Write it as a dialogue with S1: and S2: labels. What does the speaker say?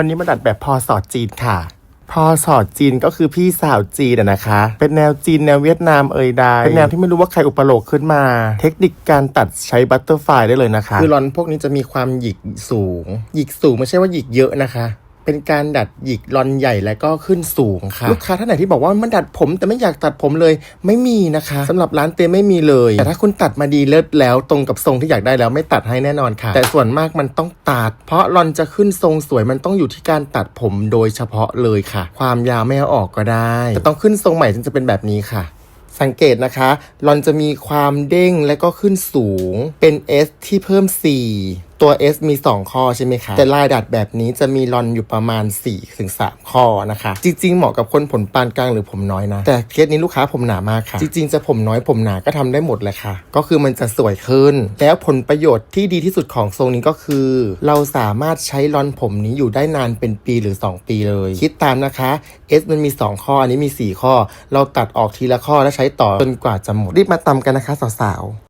S1: วันนี้มาดัดแบบพอสอดจีนค่ะ พอสอดจีนก็คือพี่สาวจีนอะนะคะ เป็นแนวจีนแนวเวียดนามเอ่ยใดเป็นแนวที่ไม่รู้ว่าใครอุปโลกขึ้นมา เทคนิคการตัดใช้บัตเตอร์ไฟได้เลยนะคะ คือรอนพวกนี้จะมีความหยิกสูง หยิกสูงไม่ใช่ว่าหยิกเยอะนะคะ เป็นการดัดหยิกรอนใหญ่และก็ขึ้นสูงค่ะ ลูกค้าท่านไหนที่บอกว่ามันดัดผม แต่ไม่อยากตัดผมเลยไม่มีนะคะสำหรับร้านเตไม่มีเลย แต่ถ้าคุณตัดมาดีเลิศแล้ว ตรงกับทรงที่อยากได้แล้วไม่ตัดให้แน่นอนค่ะ แต่ส่วนมากมันต้องตัด เพราะรอนจะขึ้นทรงสวยมันต้องอยู่ที่การตัดผมโดยเฉพาะเลยค่ะ ความยาวไม่เอาออกก็ได้แต่ต้องขึ้นทรงใหม่ถึงจะเป็นแบบนี้ค่ะสังเกตนะคะรอนจะมีความเด้งและก็ขึ้นสูง เป็น S ที่เพิ่ม 4 ตัว S มี 2 ข้อใช่ไหมคะ แต่ลายดัดแบบนี้จะมีรอนอยู่ประมาณ4ถึง3ข้อนะคะ จริง ๆ เหมาะกับคนผมปานกลางหรือผมน้อยนะ แต่เคสนี้ลูกค้าผมหนามากค่ะ จริง ๆ จะผมน้อยผมหนาก็ทำได้หมดเลยค่ะ ก็คือมันจะสวยขึ้น แล้วผลประโยชน์ที่ดีที่สุดของทรงนี้ก็คือ เราสามารถใช้รอนผมนี้อยู่ได้นานเป็นปีหรือ 2 ปีเลย คิดตามนะคะ S มันมี 2 ข้ออันนี้มี 4 ข้อ เราตัดออกทีละข้อแล้วใช้ต่อจนกว่าจะหมดรีบมาตำกันนะคะสาวๆ